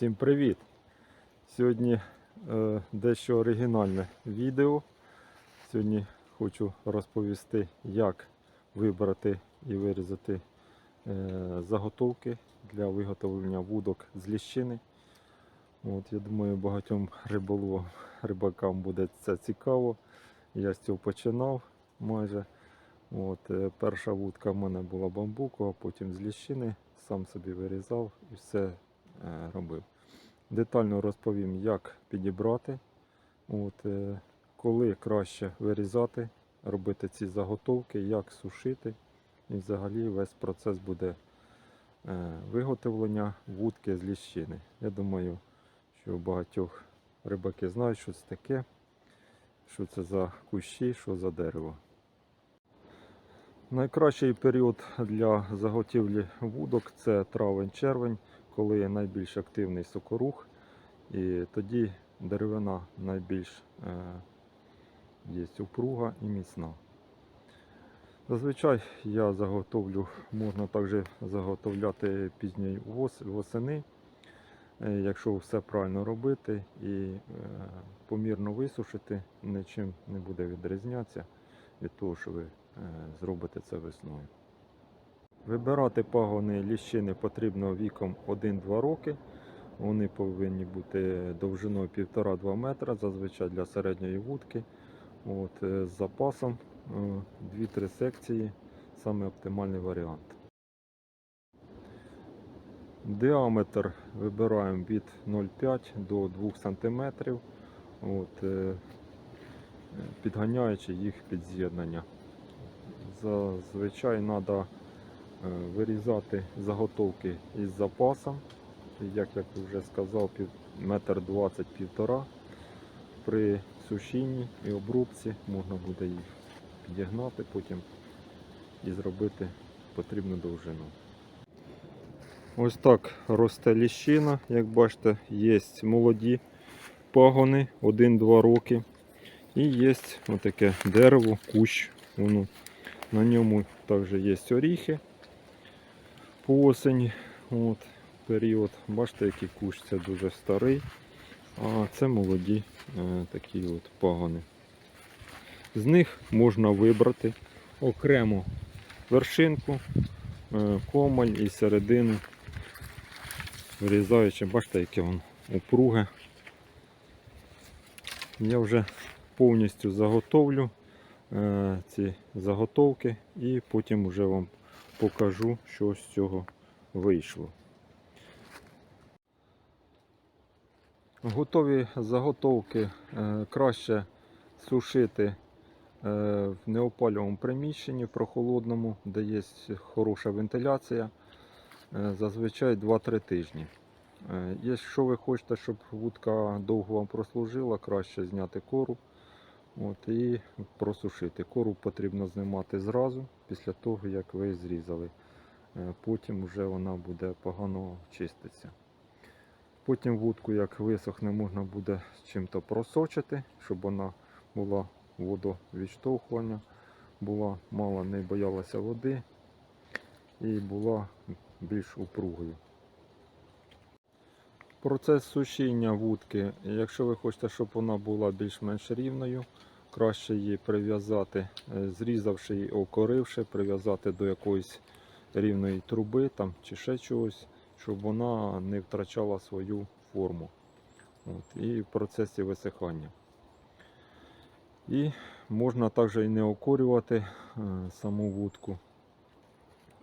Всім привіт! Сьогодні е, дещо оригінальне відео. Сьогодні хочу розповісти, як вибрати і вирізати е, заготовки для виготовлення вудок з ліщини. От, я думаю, багатьом риболовам, рибакам буде це цікаво. Я з цього починав майже. От, е, перша вудка в мене була бамбукова, потім з ліщини, сам собі вирізав і все е, робив. Детально розповім, як підібрати, от, коли краще вирізати, робити ці заготовки, як сушити. І взагалі весь процес буде е, виготовлення вудки з ліщини. Я думаю, що багатьох рибаки знають, що це таке, що це за кущі, що за дерево. Найкращий період для заготівлі вудок це травень-червень, коли найбільш активний сокорух, і тоді деревина найбільш е, є упруга і міцна. Зазвичай я заготовлю, можна також заготовляти пізньої восени, е, якщо все правильно робити і е, помірно висушити, нічим не буде відрізнятися від того, що ви е, зробите це весною. Вибирати пагони ліщини потрібно віком 1-2 роки. Вони повинні бути довжиною 1,5-2 метра, зазвичай для середньої вудки. От, е, з запасом е, 2-3 секції саме оптимальний варіант. Діаметр вибираємо від 0,5 до 2 см, от, е, підганяючи їх під з'єднання. Зазвичай треба вирізати заготовки із запасом. Як я вже сказав, метр двадцять півтора. При сушінні і обрубці можна буде їх підігнати потім і зробити потрібну довжину. Ось так росте ліщина. Як бачите, є молоді пагони 1-2 роки. І є отаке дерево, кущ. Воно. На ньому також є оріхи по осені. От, період. Бачите, який кущ це дуже старий. А це молоді е, такі от пагони. З них можна вибрати окремо вершинку, е, комаль і середину. Вирізаючи, бачите, яке воно упруге. Я вже повністю заготовлю е, ці заготовки і потім вже вам покажу, що з цього вийшло. Готові заготовки е, краще сушити е, в неопалюваному приміщенні прохолодному, де є хороша вентиляція. е, Зазвичай 2-3 тижні. Якщо ви хочете, щоб вудка довго вам прослужила, краще зняти кору от, і просушити. Кору потрібно знімати зразу після того, як ви зрізали. Потім вже вона буде погано чиститися. Потім вудку, як висохне, можна буде чим-то просочити, щоб вона була водовідштовхування, була мало не боялася води і була більш упругою. Процес сушіння вудки, якщо ви хочете, щоб вона була більш-менш рівною, краще її прив'язати, е, зрізавши її, окоривши, прив'язати до якоїсь рівної труби там, чи ще чогось, щоб вона не втрачала свою форму. От, і в процесі висихання. І можна також і не окорювати е, саму вудку.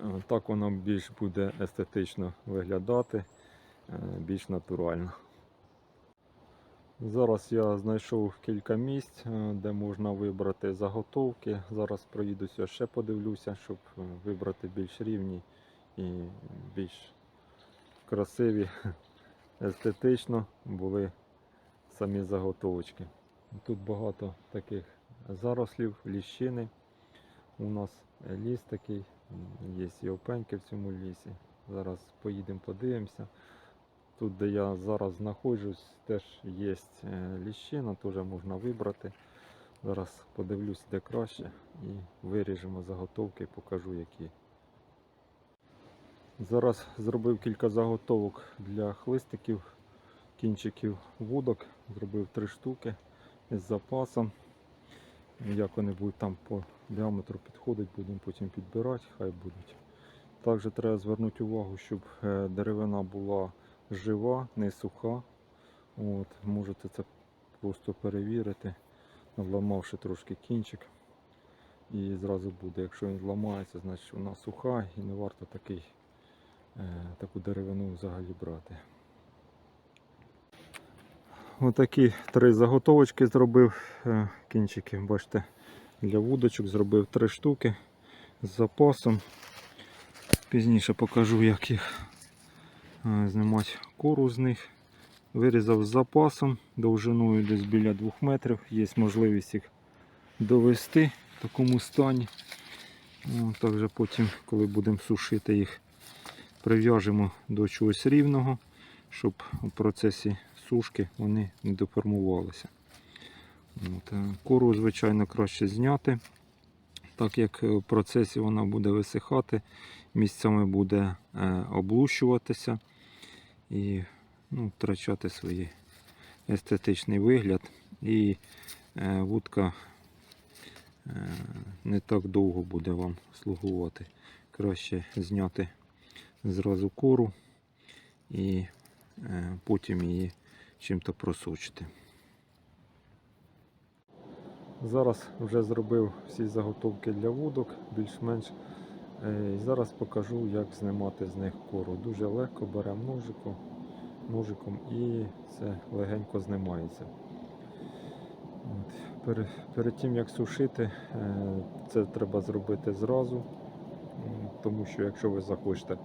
Е, Так вона більш буде естетично виглядати, е, більш натурально. Зараз я знайшов кілька місць, де можна вибрати заготовки. Зараз проїдуся, ще подивлюся, щоб вибрати більш рівні і більш красиві, естетично були самі заготовочки. Тут багато таких зарослів, ліщини. У нас ліс такий Є і опеньки в цьому лісі. Зараз поїдемо подивимося. Тут, де я зараз знаходжусь, теж є ліщина, теж можна вибрати. Зараз подивлюсь, де краще і виріжемо заготовки, покажу які. Зараз зробив кілька заготовок для хлистиків, кінчиків вудок. Зробив три штуки із запасом. Як вони будуть там по діаметру підходити, будемо потім підбирати, хай будуть. Також треба звернути увагу, щоб е, деревина була жива, не суха. От, можете це просто перевірити, вламавши трошки кінчик. І зразу буде. Якщо він ламається, значить вона суха і не варто такий, таку деревину взагалі брати. Отакі три заготовочки зробив е, кінчики, бачите, для вудочок зробив три штуки з запасом. Пізніше покажу, як їх е, знімати кору з них. Вирізав з запасом довжиною десь біля 2 метрів. Є можливість їх довести в такому стані. О, Також потім, коли будемо сушити їх, прив'яжемо до чогось рівного, щоб у процесі сушки вони не деформувалися. Е, кору, звичайно, краще зняти, так як е, в процесі вона буде висихати, місцями буде е, облущуватися і ну, втрачати свій естетичний вигляд. І вудка не так довго буде вам слугувати. Краще зняти зразу кору і е, потім її чим-то просочити. Зараз вже зробив всі заготовки для вудок, більш-менш. Е, зараз покажу, як знімати з них кору. Дуже легко беремо ножиком, ножиком і це легенько знімається. От. Перед, перед тим як сушити, е, це треба зробити зразу, тому що якщо ви захочете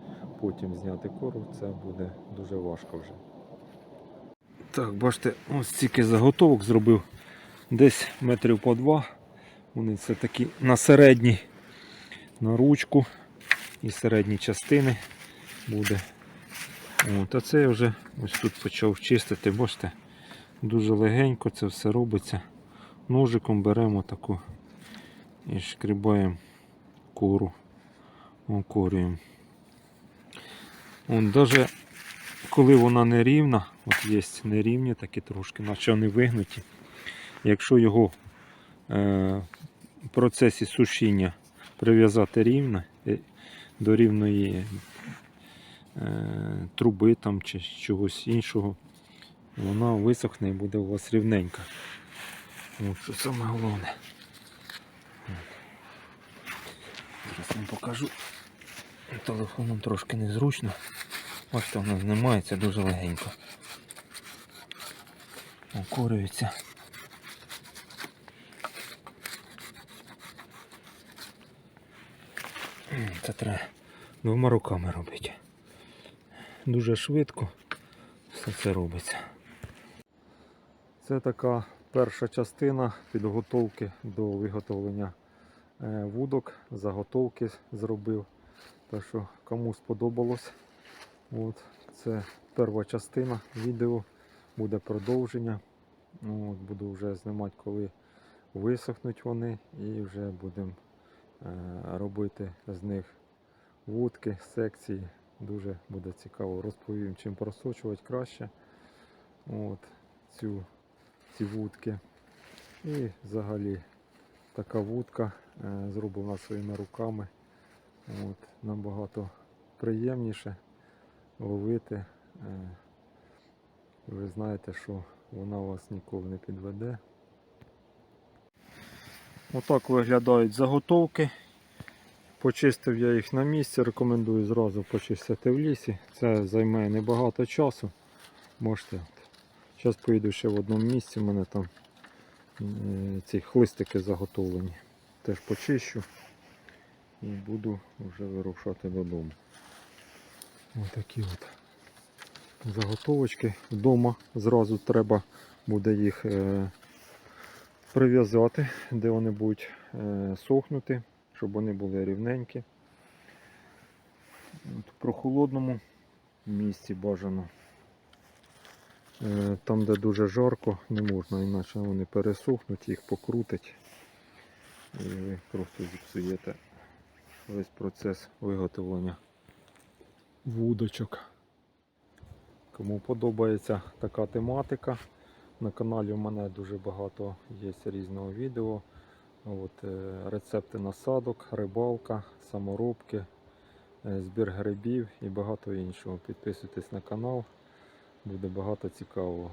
потім зняти кору, це буде дуже важко вже. Так, бачите, ось стільки заготовок зробив. Десь метрів по два. Вони це такі на середній, на ручку і середні частини буде. От, а це я вже ось тут почав чистити, бачите, дуже легенько це все робиться. Ножиком беремо таку і шкрібаємо кору. Окорюємо. Он даже коли вона не рівна, от є нерівні такі трошки, наче вони вигнуті. Якщо його е, в процесі сушіння прив'язати рівно е, до рівної е, труби там, чи чогось іншого, вона висохне і буде у вас рівненька. От що саме головне. Зараз вам покажу. Телефоном трошки незручно. Бачите, воно знімається дуже легенько. Окурюється. Це треба двома руками робити. Дуже швидко все це робиться. Це така перша частина підготовки до виготовлення е, вудок, заготовки зробив. Так що кому сподобалось, от, це перша частина відео, буде продовження. Ну, От, буду вже знімати, коли висохнуть вони, і вже будемо е, робити з них вудки, секції. Дуже буде цікаво. Розповім, чим просочувати краще от, цю, ці вудки. І взагалі така вудка е, зроблена своїми руками. От, набагато приємніше ловити. Е, Ви знаєте, що вона вас ніколи не підведе. Отак виглядають заготовки. Почистив я їх на місці, рекомендую зразу почистити в лісі. Це займе небагато часу. Можете. Зараз поїду ще в одному місці, у мене там е, ці хлистики заготовлені. Теж почищу і буду вже вирушати додому. Ось такі от заготовочки. Вдома зразу треба буде їх е, прив'язати, де вони будуть е, сохнути, щоб вони були рівненькі. От в прохолодному місці бажано. Е, Там, де дуже жарко, не можна, іначе вони пересохнуть, їх покрутить. І ви просто зіпсуєте весь процес виготовлення вудочок. Кому подобається така тематика, на каналі у мене дуже багато є різного відео. От, е, рецепти насадок, рибалка, саморобки, е, збір грибів і багато іншого. Підписуйтесь на канал, буде багато цікавого.